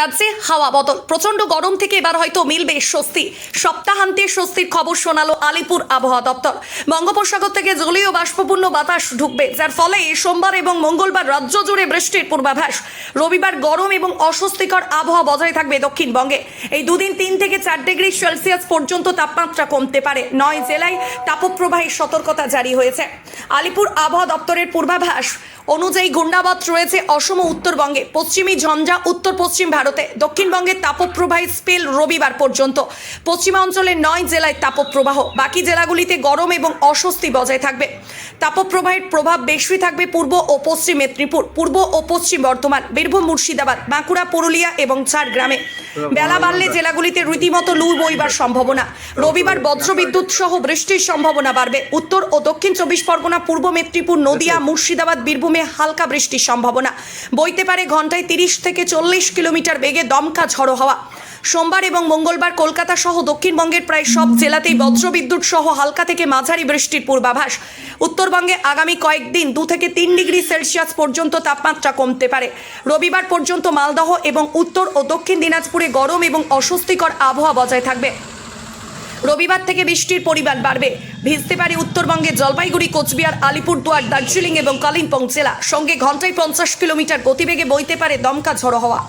রাজ্যে হাওয়া বদল। প্রচণ্ড গরম থেকে এবার হয়তো মিলবে স্বস্তি। সপ্তাহান্তে স্বস্তির খবর শোনালো আলিপুর আবহাওয়া দপ্তর। বঙ্গোপসাগর থেকে জলীয় বাষ্পপূর্ণ বাতাস ঢুকবে, যার ফলে সোমবার এবং মঙ্গলবার রাজ্য জুড়ে বৃষ্টির পূর্বাভাস। রবিবার গরম এবং অস্বস্তিকর আবহাওয়া বজায় থাকবে দক্ষিণবঙ্গে। এই দুদিন তিন থেকে চার ডিগ্রি সেলসিয়াস পর্যন্ত তাপমাত্রা কমতে পারে। নয় জেলায় তাপপ্রবাহের সতর্কতা জারি হয়েছে। আলিপুর আবহাওয়া দপ্তরের পূর্বাভাস অনুযায়ী ঘূর্ণাবত রয়েছে অসম উত্তরবঙ্গে। পশ্চিমী ঝঞ্ঝা উত্তর পশ্চিম ভারতে। দক্ষিণবঙ্গের তাপপ্রবাহী স্পেল রবিবার পর্যন্ত। পশ্চিমাঞ্চলের নয় জেলায় তাপপ্রবাহ। বাকি জেলাগুলিতে গরম এবং অস্বস্তি বজায় থাকবে। তাপপ্রবাহের প্রভাব বেশি থাকবে পূর্ব ও পশ্চিম মেদিনীপুর, পূর্ব ও পশ্চিম বর্ধমান, বীরভূম, মুর্শিদাবাদ, বাঁকুড়া, পুরুলিয়া এবং ঝাড়গ্রামে। বেলা বাড়লে জেলাগুলিতে রীতিমতো লু বইবার সম্ভাবনা। রবিবার বজ্রবিদ্যুৎ সহ বৃষ্টির সম্ভাবনা বাড়বে। উত্তর ও দক্ষিণ চব্বিশ পরগনা, পূর্ব মেদিনীপুর, নদিয়া, মুর্শিদাবাদ, বীরভূমে হালকা বৃষ্টির সম্ভাবনা। বইতে পারে ঘন্টায় তিরিশ থেকে চল্লিশ কিলোমিটার বেগে দমকা ঝড়ো হাওয়া। সোমবার এবং মঙ্গলবার কলকাতা সহ দক্ষিণবঙ্গের প্রায় সব জেলাতেই বজ্রবিদ্যুৎ সহ হালকা থেকে মাঝারি বৃষ্টির পূর্বাভাস। উত্তরবঙ্গে আগামী কয়েকদিন দু থেকে তিন ডিগ্রি সেলসিয়াস পর্যন্ত তাপমাত্রা কমতে পারে। রবিবার পর্যন্ত মালদহ এবং উত্তর ও দক্ষিণ দিনাজপুরে গরম এবং অস্বস্তিকর আবহাওয়া বজায় থাকবে। রবিবার থেকে বৃষ্টির পরিমাণ বাড়বে। ভিজতে পারে উত্তরবঙ্গে জলপাইগুড়ি, কোচবিহার, আলিপুরদুয়ার, দার্জিলিং এবং কালিম্পং জেলা। সঙ্গে ঘন্টায় পঞ্চাশ কিলোমিটার গতিবেগে বইতে পারে দমকা ঝড়ো হওয়া।